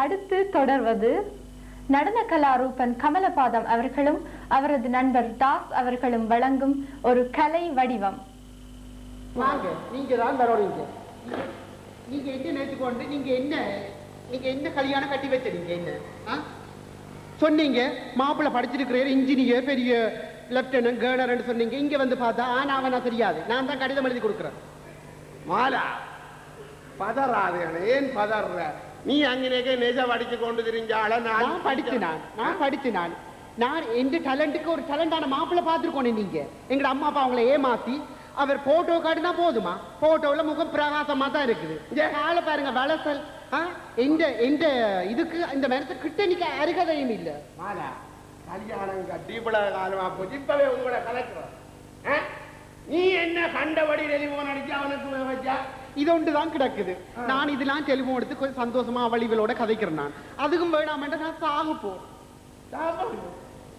அடுத்து தொடர்வது நடன கலாரூபன் கமலபாதம் அவர்களும் அவரது நண்பர் தாஸ் அவர்களும் வழங்கும் ஒரு கலை வடிவம். வாங்க நீங்க தான் வரணுங்க நீங்க என்ன நினைச்சுக்கொண்டு நீங்க என்ன நீங்க என்ன கல்யாணம் கட்டி வச்சிருக்கீங்க என்ன ஆ? சொன்னீங்க மாப்பிள்ளை படிச்சிருக்கிறேன் இன்ஜினியர் பெரிய லெப்டினன்ட் கேர்னர்னு சொன்னீங்க. இங்க வந்து பார்த்தா ஆனா அவனா தெரியாது. நான் தான் கடிதம் எழுதி கொடுக்குறேன். மாலா பதறாதே ஏன் பதற நீ அங்கனேக்க நெஜ படிச்சு கொண்டு தெரிஞ்சால நான் படிச்சு நான் நான் படிச்சு நான் நான் எந்த டேலண்ட்டுக்கு ஒரு டேலண்டான மாப்பிள்ளை பார்த்துருக்கோனே நீங்க எங்கட அம்மா அப்பா அவங்கள ஏமாத்தி அவர் போட்டோ காட்டுனா போதுமா போட்டோல முகம் பிரகாசமா தான் இருக்குது இந்த காலை பாருங்க வளசல்? எந்த எந்த இதுக்கு இந்த மனசு கிட்ட நிக்க அருகதையும் இல்ல மாலா கல்யாணம் கட்டி இவ்வளவு காலமா போச்சு இப்பவே உங்களை கலக்குறோம்? நீ என்ன கண்டபடி டெலிபோன் அடிச்சு அவனுக்கு வச்சா இது ஒன்று தான் கிடக்குது நான் இதெல்லாம் டெலிஃபோன் எடுத்து கொஞ்சம் சந்தோஷமா அவளிகளோட கதைக்கிறேன் நான் அதுக்கும் வேணாமென்ற நான் சாக போறேன்.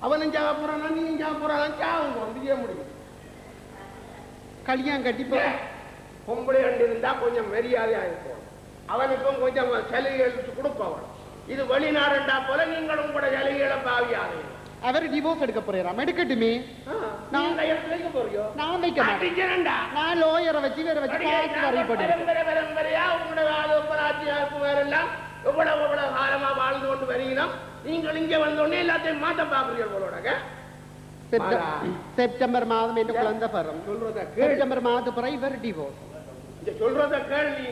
அவனும் சாக போறானா நீயும் சாக போறானா சாவும் முடிய முடியும் கல்யாணம் கட்டி போ பொம்பளை கண்டு இருந்தா கொஞ்சம் மரியாதையா இருக்கும் அவனுக்கும் கொஞ்சம் சலுகை எடுத்து கொடுப்பவன் இது வெளிநாடுண்டா போல நீங்களும் கூட சலுகைகளை பாவியாதீங்க அவர் டிவோர்ஸ் எடுக்க போறாராம் எடுக்கட்டுமே. நான் நான் வைக்க மாட்டேன். நான் லோயரை வச்சு வேற வச்சு பார்த்து உங்களோட எவ்வளவு காலமா வாழ்ந்து கொண்டு வருகிறோம்? நீங்கள் இங்க வந்த உடனே எல்லாத்தையும் மாத்த பாக்குறீர்கள் போலோட செப்டம்பர் மாதம் என்ன குழந்தை பிறம் செப்டம்பர் மாதத்து பிறகு இவர் டிவோர்ஸ் சொல்றத கேள்வி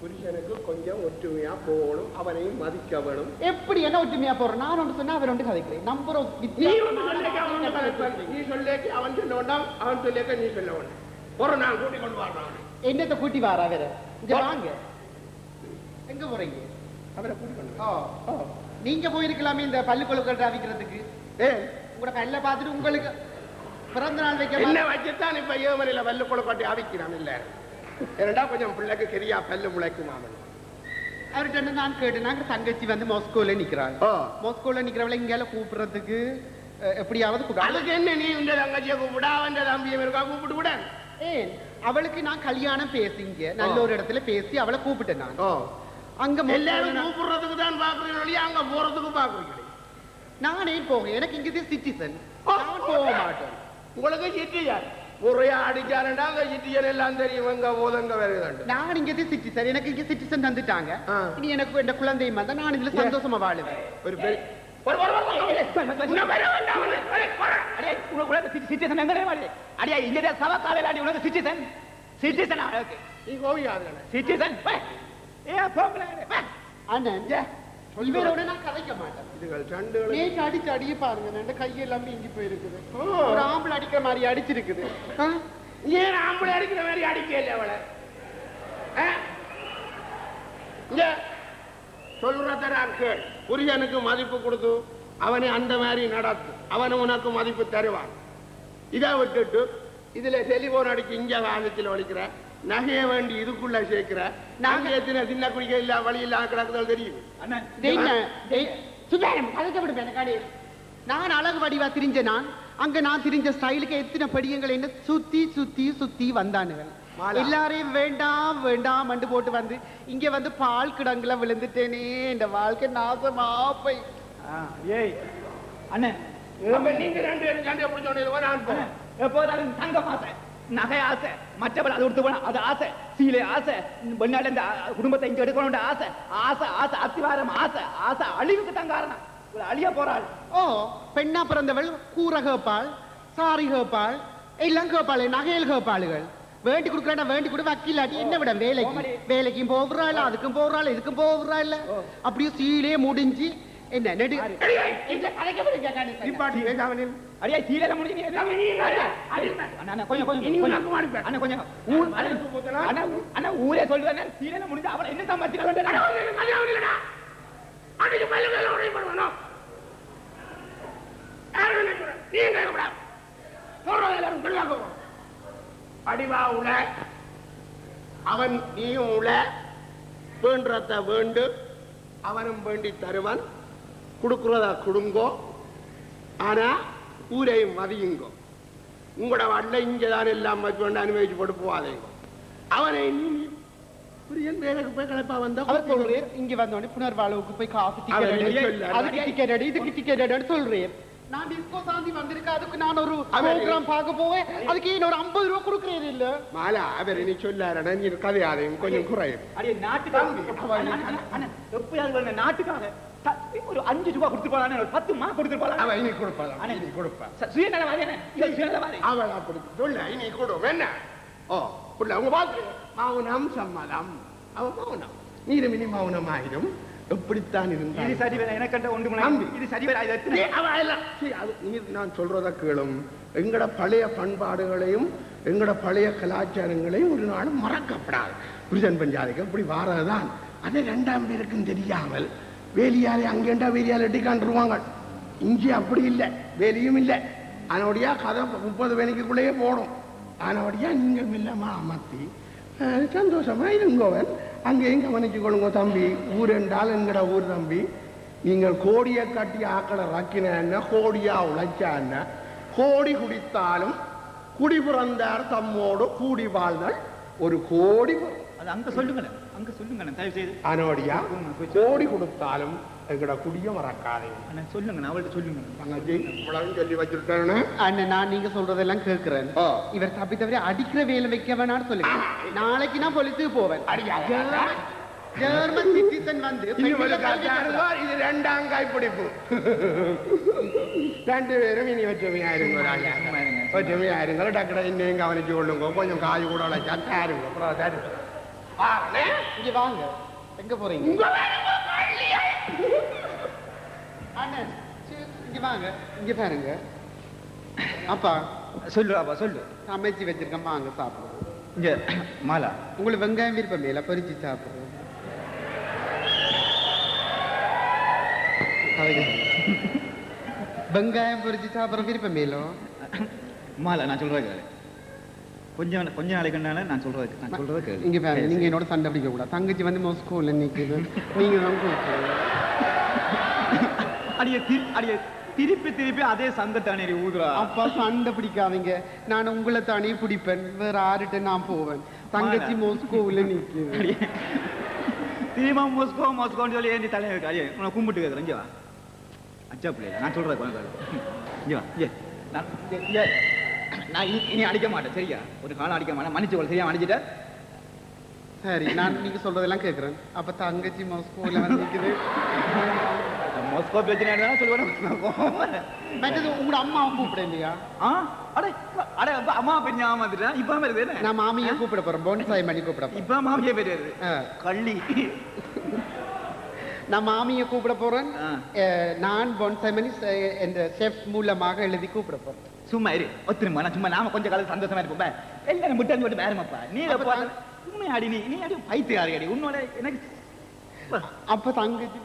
புருஷனுக்கு கொஞ்சம் ஒற்றுமையா போகணும் அவனையும் மதிக்க வேணும் எப்படி என்ன ஒற்றுமையா போறோம்? நான் ஒன்று சொன்னா அவர் ஒன்று கதைக்கிறேன். நம்பர் நீ சொல்லேக்க அவன் சொல்ல வேண்டாம் அவன் சொல்லேக்க நீ சொல்ல வேண்டாம். ஒரு நாள் கூட்டி கொண்டு வர்றான் என்னத்தை கூட்டி வாரா வேற? இங்க வாங்க. எங்க போறீங்க? அவரை கூட்டி கொண்டு. நீங்க போயிருக்கலாமே இந்த கொழுக்கட்டை அவிக்கிறதுக்கு உங்களோட பல்ல பார்த்துட்டு உங்களுக்கு பிறந்த நாள் வைக்க என்ன மாட்டேன். வச்சுத்தான் இப்ப ஏமனில பல்லு கொழுக்கட்டை அவிக்கிறான் இல்ல. ஏனண்டா கொஞ்சம் பிள்ளைக்கு சரியா பல்லு முளைக்கும் அவன் அவர்கிட்ட நான் கேட்டேன். நாங்க தங்கச்சி வந்து மாஸ்கோல நிக்கிறாங்க. மாஸ்கோல நிக்கிறவளை இங்கால கூப்பிடுறதுக்கு எப்படியாவது. அதுக்கு என்ன நீ இந்த தங்கச்சியை கூப்பிடா அவன் தம்பியை இருக்கா கூப்பிட்டு ஏன்? அவளுக்கு நான் கல்யாணம் பேசிங்க நல்ல ஒரு இடத்துல பேசி அவளை கூப்பிட்டேன் நான். அங்க எல்லாரும் கூப்பிடுறதுக்கு தான் பாக்குறீங்க அங்க போறதுக்கு பாக்குறீங்க நான் ஏன் போவேன் எனக்கு இங்க சிட்டிசன் நான் போக மாட்டேன். உங்களுக்கு சிட்டியார் முறையா அடிச்சாருண்டா அங்க சிட்டியர் எல்லாம் தெரியும் வருதாண்டு. நான் இங்க சிட்டிசன் எனக்கு இங்க சிட்டிசன் தந்துட்டாங்க. இனி எனக்கு இந்த குழந்தை மாதிரி நான் இதுல சந்தோஷமா வாழுவேன். ஒரு பெரிய சிட்டிசன் இவரோட நான் கதைக்க மாட்டேன். இதுகள் நேற்று அடிச்சு அடிய பாருங்க இந்த கையெல்லாம் இங்கி போயிருக்குது. ஒரு ஆம்பளை அடிக்கிற மாதிரி அடிச்சிருக்குது? ஏன் ஆம்பளை அடிக்கிற மாதிரி அடிக்கல அவளை? இங்க சொல்றத நான் கேள். புரியனுக்கு மதிப்பு கொடுத்து அவனை அந்த மாதிரி நடத்து. அவன் உனக்கு மதிப்பு தருவான். இதை விட்டுட்டு இதுல டெலிபோன் அடிச்சு இங்க காலத்தில் ஒழிக்கிற நகைய வேண்டி இதுக்குள்ள சேர்க்கிற? நாங்க எத்தனை சின்ன குடிக்க இல்ல வழி இல்ல கிடக்குதல் தெரியும். சுதாரம், கதைக்க விடு எனக்காடி. நான் அழகு வடிவா திரிஞ்ச நான் அங்க நான் திரிஞ்ச ஸ்டைலுக்கு எத்தனை படியங்கள் என்ன சுத்தி சுத்தி சுத்தி வந்தானுகள். எல்லாரையும் வேண்டாம் வேண்டாம் மண்டு போட்டு வந்து இங்க வந்து பால் கிடங்குல விழுந்துட்டேனே இந்த வாழ்க்கை நாசமா போய். ஏய் அண்ணன் நீங்க ரெண்டு பேரும் சண்டை பிடிச்சோன்னு நான் எப்போதாலும் தங்கம் ஆசை நகை ஆசை. மற்றவள் அது கொடுத்து போனா அது ஆசை. சீலை ஆசை. வெளிநாடு இந்த குடும்பத்தை இங்க எடுக்கணும்ன்ற ஆசை. ஆசை ஆசை அத்திவாரம் ஆசை. ஆசை அழிவுக்கு தான் காரணம். அழிய போறாள். ஓ பெண்ணா பிறந்தவள் கூரை கேப்பாள் சாரி கேப்பாள் எல்லாம் கேப்பாள் நகையல் கேப்பாளுகள். வேண்டி கொடுக்கறா வேண்டி கொடு வக்கீலாட்டி என்ன விட வேலைக்கு. வேலைக்கும் போகிறாள் அதுக்கும் போகிறாள் இதுக்கும் போகிறாள். அப்படியே சீலே முடிஞ்சு என்ன நெடு. நிப்பாட்டி நில். அடியா சீலையில முடிஞ்சு. அண்ணா, கொஞ்சம் கொஞ்சம். அண்ணா கொஞ்சம் ஊர் அண்ணா? அண்ணா, ஊரே சொல்லுவேன் சீலையில முடிஞ்சு அவளை என்ன சம்பாதிக்க வேண்டும்? யாரும்? நீ எல்லாரும். அடிவா உல அவன் நீயும் உல வேண்டத வேண்டு அவனும் வேண்டி தருவன் கொடுக்கிறதா கொடுங்கோ. ஆனா ஊரையும் மதியுங்கோ. உங்களோட வல்ல இங்கதான் எல்லாம் கொண்டு அனுபவிச்சு போட்டு போவாதேங்க அவனை நீ புரியன் வேலைக்கு போய் களைப்பா வந்தா அவர் சொல்றேன் இங்க வந்தோடனே புனர்வாழ்வுக்கு போய் அவர் டிக்கெட்? அதுக்கு டிக்கெட் எடு இதுக்கு டிக்கெட் எடுன்னு சொல்றேன் நான் டிஸ்கோ சாந்தி வந்திருக்கேன் அதுக்கு நான் ஒரு அவர் ப்ரோக்ராம் பார்க்க போவேன். அதுக்கு இன்னொரு ஐம்பது ரூபா கொடுக்குறேன் இல்ல? மாலா அவர் நீ சொல்லாரடா நீ கதையாதையும் கொஞ்சம் குறையும். அடியே நாட்டுக்காக. எப்பயாவது நாட்டுக்காக? ஒரு அஞ்சு ரூபாய் கொடுத்து போலாம் ஒரு பத்து மா கொடுத்து போலாம் அவ இனி கொடுப்பாளா இனி கொடுப்பா. சுயநலவாதி என்ன இது சுயநலவாதி. அவள் அப்படி சொல்ல இனி கொடு என்ன ஓ புள்ள உங்க பாத்து மௌனம் சம்மதம். அவ மௌனம். நீரும் இனி மௌனம் ஆயிடும் எப்படித்தான் இது இருந்தாலும். சரி வேலை எனக்கு கண்ட ஒன்று நம்பி. இது சரி வேலை இது எத்தனை? ஏய், அவ எல்லாம் சீ, அது நீ நான் சொல்றத கேளும். எங்கட பழைய பண்பாடுகளையும் எங்கட பழைய கலாச்சாரங்களையும் ஒரு நாளும் மறக்கப்படாது. புரிசன் பஞ்சாதிக்கு இப்படி வாரதுதான். அது ரெண்டாம் பேருக்கும் தெரியாமல் வேலியாலே அங்கேண்டா வேலியால் எட்டி காண்டுருவாங்க இங்கே அப்படி இல்லை வேலியும் இல்லை. அதனோடைய கதை முப்பது வேலைக்குள்ளேயே போடும். அதனோடைய நீங்க மெல்லமா அமர்த்தி அஹ், சந்தோஷமா இருங்கோவன். அங்கேயும் கவனிச்சு கொள்ளுங்க தம்பி ஊர் என்றால் எங்கட ஊர் தம்பி. நீங்கள் கோடியை கட்டி ஆக்களை ரக்கின என்ன கோடியா உழைச்சா என்ன? கோடி குடித்தாலும் குடி பிறந்தார் தம்மோடு கூடி வாழ்ந்தால் ஒரு கோடி அது அங்கே சொல்லுங்களேன். அங்க சொல்லுங்களேன் தயவு செய்து அதனோடியா கோடி கொடுத்தாலும் எங்கட குடிய மறக்காதே. அண்ணா சொல்லுங்க அவள்கிட்ட சொல்லுங்க தங்கச்சி இவ்வளவு சொல்லி வச்சிருக்கேன்னு அண்ணன் நான் நீங்க சொல்றதெல்லாம் கேட்கிறேன். இவர் தப்பி தவிர அடிக்கிற வேலை வைக்க வேணாம்னு சொல்லுங்க. நாளைக்கு நான் பொலித்துக்கு போவேன். ஜெர்மன் சிட்டிசன் வந்து இது ரெண்டாம் கைப்பிடிப்பு. ரெண்டு பேரும் இனி ஒற்றுமையா இருங்க. ஒற்றுமையா இன்னும் கவனிச்சு கொள்ளுங்க. கொஞ்சம் காய் கூட உழைச்சா தாருங்க. வாரனே. இங்க வாங்க. எங்க போறீங்க? உங்க? அண்ணன் இங்க வாங்க. இங்க பாருங்க. அப்பா சொல்லு அப்பா சொல்லு. சமைச்சு வச்சிருக்கேன். வாங்க சாப்பிடுவோம். இங்க மாலா. உங்களுக்கு வெங்காயம் விருப்பம் இல்ல பொரிச்சு சாப்பிடுறோம் வெங்காயம் பொரிச்சு சாப்பிடுற விருப்பம் இல்லோ மாலா நான் சொல்றது கேளு. கொஞ்சம் கொஞ்ச நாளைக்கு முன்னால நான் சொல்றது நான் சொல்றது கேளு. இங்க பாருங்க நீங்க என்னோட சண்டை பிடிக்க கூடாது. தங்கச்சி வந்து மொஸ்கோல நிக்குது. நீங்க தான். அடியே தி- அடியே திருப்பி திருப்பி அதே சங்கத்தானே ஊதுறா. அப்பா சண்டை பிடிக்காதீங்க. நான் உங்களை தானே பிடிப்பேன். வேற ஆறுட்ட நான் போவேன். தங்கச்சி மொஸ்கோவில் நிக்குது. அடியே திரும்ப மோஸ்கோ மோஸ்கோன்னு சொல்லி ஏந்தி தலையை வைக்க அடியே உன்னை கும்பிட்டு கேட்குறேன் இங்கே வா. அச்சா பிள்ளைல நான் கேளு. இங்கே வா இங்கே. நான் இங்க. நான் இனி அடிக்க மாட்டேன் சரியா? ஒரு காலம் அடிக்க மாட்டேன். மன்னிச்சு சரியா? மன்னிச்சிட்டேன் சரி நான் நீங்க சொல்றதெல்லாம் கேக்குறேன். அப்ப தங்கச்சி மொஸ்கோவில் வந்து மோஸ்கோ பிரச்சனை சொல்லுவேன் மற்றது உங்களோட அம்மாவை கூப்பிட இல்லையா? ஆ? அடே அடே அம்மா பேர் ஞாபகம் வந்துட்டேன் இப்போ வருது நான் மாமியை கூப்பிட போறேன் போன்சாய் பண்ணி கூப்பிட இப்போ மாமியே பேர் வருது. கள்ளி. நான் மாமியை கூப்பிட போறேன். நான் போன்சாய் பண்ணி என்ற செஃப் மூலமாக எழுதி கூப்பிட போறேன். சும்மா இரு. ஒத்துருமா நான் சும்மா நாம கொஞ்சம் காலம் சந்தோஷமா இருப்போம். எல்லாரும் முட்டன் போட்டு பேரமாப்பா நீ உண்மை அடி நீ நீ அடி பைத்திய அடி. உன்னோட எனக்கு அப்ப தங்கச்சி